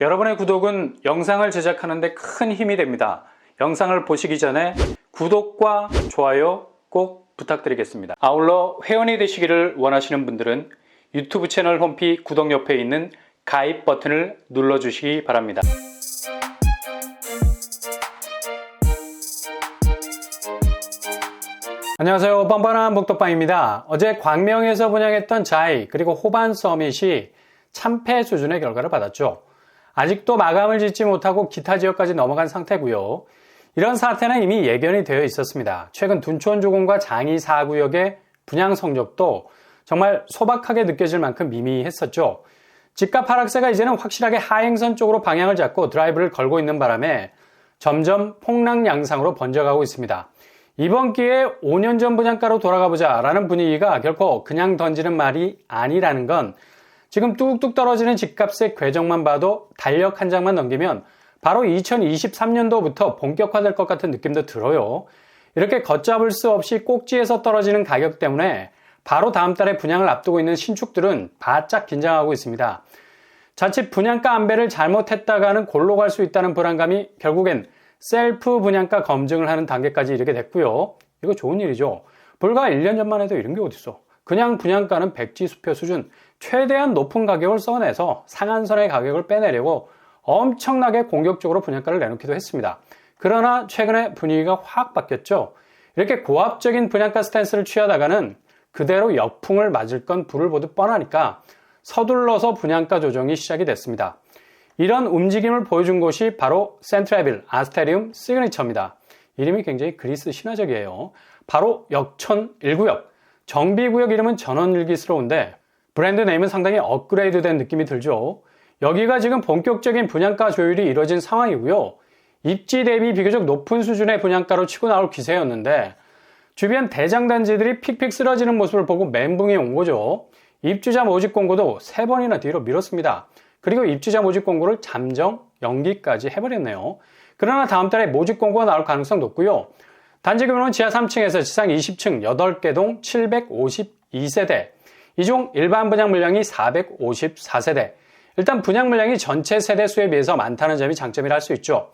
여러분의 구독은 영상을 제작하는 데 큰 힘이 됩니다. 영상을 보시기 전에 구독과 좋아요 꼭 부탁드리겠습니다. 아울러 회원이 되시기를 원하시는 분들은 유튜브 채널 홈피 구독 옆에 있는 가입 버튼을 눌러주시기 바랍니다. 안녕하세요. 뻔뻔한 복덕방입니다. 어제 광명에서 분양했던 자이 그리고 호반 서밋이 참패 수준의 결과를 받았죠. 아직도 마감을 짓지 못하고 기타 지역까지 넘어간 상태고요. 이런 사태는 이미 예견이 되어 있었습니다. 최근 둔촌주공과 장이 4구역의 분양 성적도 정말 소박하게 느껴질 만큼 미미했었죠. 집값 하락세가 이제는 확실하게 하행선 쪽으로 방향을 잡고 드라이브를 걸고 있는 바람에 점점 폭락 양상으로 번져가고 있습니다. 이번 기회에 5년 전 분양가로 돌아가 보자 라는 분위기가 결코 그냥 던지는 말이 아니라는 건 지금 뚝뚝 떨어지는 집값의 궤적만 봐도 달력 한 장만 넘기면 바로 2023년도부터 본격화될 것 같은 느낌도 들어요. 이렇게 걷잡을 수 없이 꼭지에서 떨어지는 가격 때문에 바로 다음 달에 분양을 앞두고 있는 신축들은 바짝 긴장하고 있습니다. 자칫 분양가 안배를 잘못했다가는 골로 갈 수 있다는 불안감이 결국엔 셀프 분양가 검증을 하는 단계까지 이르게 됐고요. 이거 좋은 일이죠. 불과 1년 전만 해도 이런 게 어딨어. 그냥 분양가는 백지수표 수준 최대한 높은 가격을 써내서 상한선의 가격을 빼내려고 엄청나게 공격적으로 분양가를 내놓기도 했습니다. 그러나 최근에 분위기가 확 바뀌었죠. 이렇게 고압적인 분양가 스탠스를 취하다가는 그대로 역풍을 맞을 건 불을 보듯 뻔하니까 서둘러서 분양가 조정이 시작이 됐습니다. 이런 움직임을 보여준 곳이 바로 센트레빌 아스테리움 시그니처입니다. 이름이 굉장히 그리스 신화적이에요. 바로 역천 1구역. 정비구역 이름은 전원일기스러운데 브랜드 네임은 상당히 업그레이드된 느낌이 들죠. 여기가 지금 본격적인 분양가 조율이 이뤄진 상황이고요. 입지 대비 비교적 높은 수준의 분양가로 치고 나올 기세였는데 주변 대장단지들이 픽픽 쓰러지는 모습을 보고 멘붕이 온 거죠. 입주자 모집 공고도 세 번이나 뒤로 미뤘습니다. 그리고 입주자 모집 공고를 잠정 연기까지 해버렸네요. 그러나 다음 달에 모집 공고가 나올 가능성 높고요. 단지 규모는 지하 3층에서 지상 20층 8개 동 752세대. 이 중 일반 분양 물량이 454세대. 일단 분양 물량이 전체 세대 수에 비해서 많다는 점이 장점이라 할 수 있죠.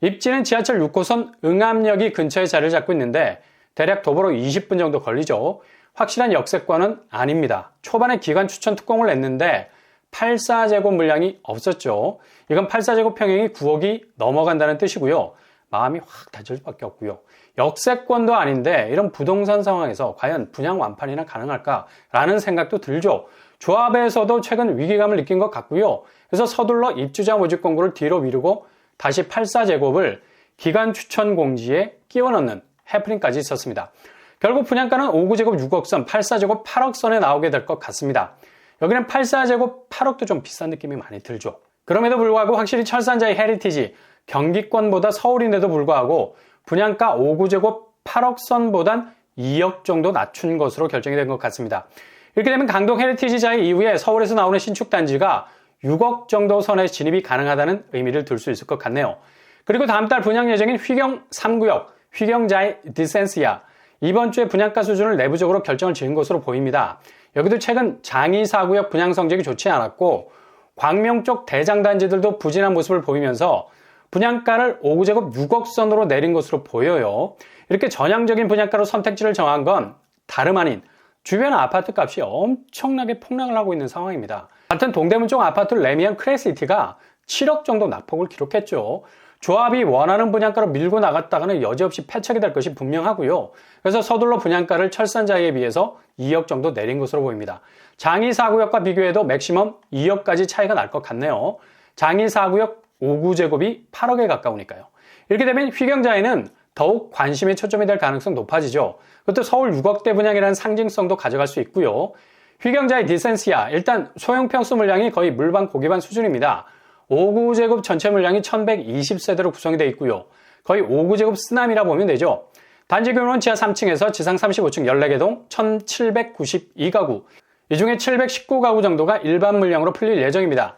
입지는 지하철 6호선 응암역이 근처에 자리를 잡고 있는데 대략 도보로 20분 정도 걸리죠. 확실한 역세권은 아닙니다. 초반에 기간 추천 특공을 냈는데 84제곱 물량이 없었죠. 이건 84제곱 평형이 9억이 넘어간다는 뜻이고요. 마음이 확 다질 수밖에 없고요. 역세권도 아닌데 이런 부동산 상황에서 과연 분양 완판이나 가능할까라는 생각도 들죠. 조합에서도 최근 위기감을 느낀 것 같고요. 그래서 서둘러 입주자 모집 공고를 뒤로 미루고 다시 84제곱을 기간 추천 공지에 끼워 넣는 해프닝까지 있었습니다. 결국 분양가는 5구제곱 6억 선, 84제곱 8억 선에 나오게 될 것 같습니다. 여기는 84제곱 8억도 좀 비싼 느낌이 많이 들죠. 그럼에도 불구하고 확실히 철산자의 헤리티지, 경기권보다 서울인데도 불구하고 분양가 5구제곱 8억 선보단 2억 정도 낮춘 것으로 결정이 된 것 같습니다. 이렇게 되면 강동 헤리티지자의 이후에 서울에서 나오는 신축 단지가 6억 정도 선에 진입이 가능하다는 의미를 둘 수 있을 것 같네요. 그리고 다음 달 분양 예정인 휘경 3구역, 휘경자의 디센시아, 이번 주에 분양가 수준을 내부적으로 결정을 지은 것으로 보입니다. 여기도 최근 장이 4구역 분양 성적이 좋지 않았고 광명 쪽 대장 단지들도 부진한 모습을 보이면서 분양가를 5구제곱 6억 선으로 내린 것으로 보여요. 이렇게 전향적인 분양가로 선택지를 정한 건 다름 아닌 주변 아파트 값이 엄청나게 폭락을 하고 있는 상황입니다. 같은 동대문 쪽 아파트 레미안 크레시티가 7억 정도 낙폭을 기록했죠. 조합이 원하는 분양가로 밀고 나갔다가는 여지없이 패착이 될 것이 분명하고요. 그래서 서둘러 분양가를 철산자에 비해서 2억 정도 내린 것으로 보입니다. 장이 4구역과 비교해도 맥시멈 2억까지 차이가 날 것 같네요. 장이 4구역 5구제곱이 8억에 가까우니까요. 이렇게 되면 휘경자에는 더욱 관심의 초점이 될 가능성 높아지죠. 그것도 서울 6억대 분양이라는 상징성도 가져갈 수 있고요. 휘경자의 디센시아, 일단 소형 평수 물량이 거의 물반 고기반 수준입니다. 5구제곱 전체 물량이 1120세대로 구성이 되어 있고요. 거의 5구제곱 쓰남이라 보면 되죠. 단지 규모는 지하 3층에서 지상 35층 14개 동 1792가구. 이 중에 719가구 정도가 일반 물량으로 풀릴 예정입니다.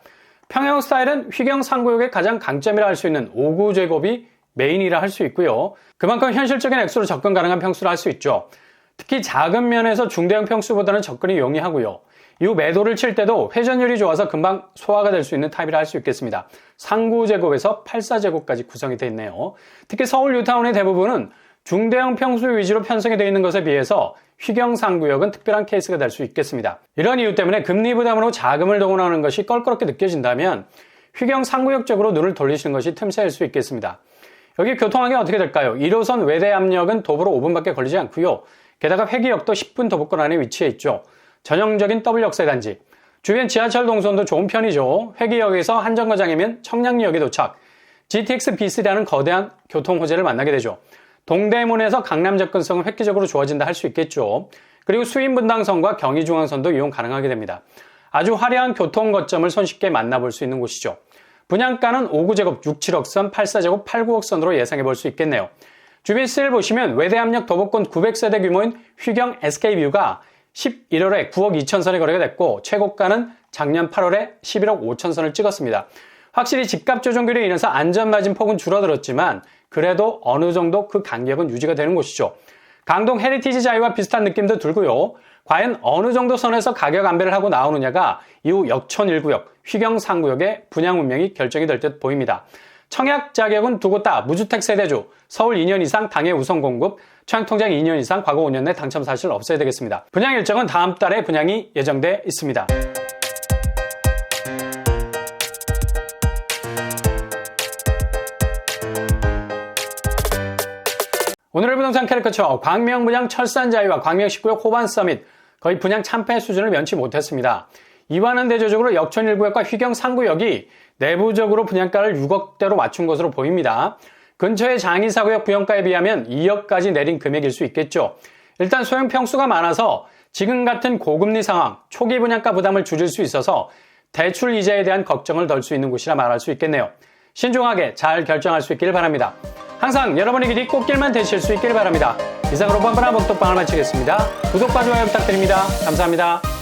평형 스타일은 휘경 상구역의 가장 강점이라 할 수 있는 5구 제곱이 메인이라 할 수 있고요. 그만큼 현실적인 액수로 접근 가능한 평수라 할수 있죠. 특히 작은 면에서 중대형 평수보다는 접근이 용이하고요. 이후 매도를 칠 때도 회전율이 좋아서 금방 소화가 될 수 있는 타입이라 할 수 있겠습니다. 상구 제곱에서 84제곱까지 구성이 되어 있네요. 특히 서울 뉴타운의 대부분은 중대형 평수 위주로 편성이 되어 있는 것에 비해서 휘경 상구역은 특별한 케이스가 될 수 있겠습니다. 이런 이유 때문에 금리 부담으로 자금을 동원하는 것이 껄끄럽게 느껴진다면 휘경 상구역 쪽으로 눈을 돌리시는 것이 틈새일 수 있겠습니다. 여기 교통하기 어떻게 될까요? 1호선 외대암역은 도보로 5분밖에 걸리지 않고요. 게다가 회기역도 10분 도보권 안에 위치해 있죠. 전형적인 W역세 단지. 주변 지하철 동선도 좋은 편이죠. 회기역에서 한정거장이면 청량리역에 도착. GTX B3라는 거대한 교통 호재를 만나게 되죠. 동대문에서 강남 접근성은 획기적으로 좋아진다 할 수 있겠죠. 그리고 수인분당선과 경의중앙선도 이용 가능하게 됩니다. 아주 화려한 교통 거점을 손쉽게 만나볼 수 있는 곳이죠. 분양가는 5구제곱 6, 7억 선, 8사제곱 8, 9억 선으로 예상해 볼 수 있겠네요. 주변시세를 보시면 외대압력 도보권 900세대 규모인 휘경 SK뷰가 11월에 9억 2천 선에 거래가 됐고 최고가는 작년 8월에 11억 5천 선을 찍었습니다. 확실히 집값 조정률에 인해서 안전마진 폭은 줄어들었지만 그래도 어느 정도 그 간격은 유지가 되는 곳이죠. 강동 헤리티지 자이와 비슷한 느낌도 들고요. 과연 어느 정도 선에서 가격 안배를 하고 나오느냐가 이후 역천 1구역, 휘경 3구역의 분양 운명이 결정이 될 듯 보입니다. 청약 자격은 두고 다 무주택 세대주, 서울 2년 이상 당해 우선 공급, 청약통장 2년 이상 과거 5년 내 당첨 사실 없어야 되겠습니다. 분양 일정은 다음 달에 분양이 예정돼 있습니다. 부동산 캐릭터처 광명 분양 철산자이와 광명 19역 호반 서밋 거의 분양 참패 수준을 면치 못했습니다. 이와는 대조적으로 역천 1구역과 휘경 3구역이 내부적으로 분양가를 6억대로 맞춘 것으로 보입니다. 근처의 장의사구역 분양가에 비하면 2억까지 내린 금액일 수 있겠죠. 일단 소형 평수가 많아서 지금 같은 고금리 상황, 초기 분양가 부담을 줄일 수 있어서 대출 이자에 대한 걱정을 덜 수 있는 곳이라 말할 수 있겠네요. 신중하게 잘 결정할 수 있기를 바랍니다. 항상 여러분의 길이 꽃길만 되실 수 있기를 바랍니다. 이상으로 뻔뻔한 복덕방을 마치겠습니다. 구독과 좋아요 부탁드립니다. 감사합니다.